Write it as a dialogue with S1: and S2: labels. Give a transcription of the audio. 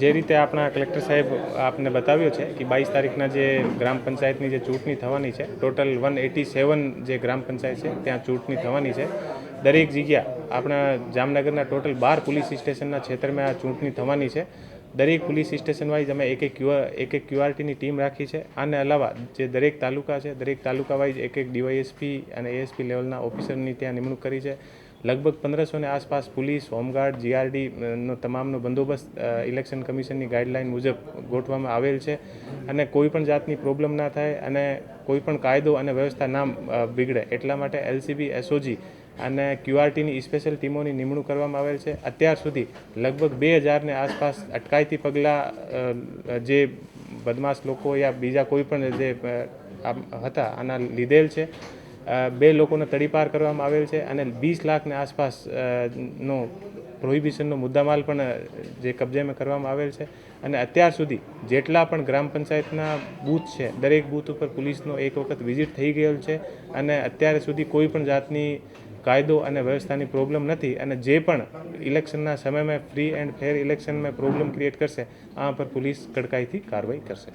S1: જે રીતે આપણા કલેક્ટર સાહેબ આપને બતાવ્યો છે કે બાવીસ તારીખના જે ગ્રામ પંચાયતની જે ચૂંટણી થવાની છે, ટોટલ વન એટી સેવન જે ગ્રામ પંચાયત છે, ત્યાં ચૂંટણી થવાની છે. દરેક જગ્યા આપણા જામનગરના ટોટલ બાર પોલીસ સ્ટેશનના ક્ષેત્રમાં આ ચૂંટણી થવાની છે. દરેક પોલીસ સ્ટેશન વાઇઝ અમે એક એક ક્યુઆર એક એક ક્યુઆરટીની ટીમ રાખી છે. આને અલાવા જે દરેક તાલુકા છે, દરેક તાલુકા વાઇઝ એક એક ડીવાયએસપી અને એએસપી લેવલના ઓફિસરની ત્યાં નિમણૂક કરી છે. લગભગ પંદરસોને આસપાસ પોલીસ હોમગાર્ડ જીઆરડી નો તમામનો બંદોબસ્ત ઇલેક્શન કમિશનની ગાઈડલાઇન મુજબ ગોઠવવામાં આવેલ છે અને કોઈ પણ જાતની પ્રોબ્લેમ ના થાય અને કોઈ પણ કાયદો અને વ્યવસ્થા ના અ, બિગડે. એટલા માટે એલસીબી એસઓજી અને ક્યુઆરટીની સ્પેશિયલ ટીમોની નિમણૂક કરવામાં આવેલ છે. અત્યાર સુધી લગભગ બે હજારને આસપાસ અટકાયતી પગલાં જે બદમાશ લોકો યા બીજા કોઈ પણ જે હતા આના લીધેલ છે. બે લોકોને તડીપાર કરવામાં આવેલ છે અને વીસ લાખને આસપાસ નો પ્રોહિબિશનનો મુદ્દામાલ પણ જે કબજેમાં કરવામાં આવેલ છે. અને અત્યાર સુધી જેટલા પણ ગ્રામ પંચાયતના બૂથ છે, દરેક બૂથ ઉપર પોલીસનો એક વખત વિઝિટ થઈ ગયેલ છે અને અત્યારે સુધી કોઈ પણ જાતની કાયદો અને વ્યવસ્થાની પ્રોબ્લેમ નથી અને જે પણ ઇલેક્શનના સમયમાં ફ્રી એન્ડ ફેર ઇલેક્શનમાં પ્રોબ્લેમ ક્રિએટ કરશે, આ પર પોલીસ કડકાઈથી કાર્યવાહી કરશે.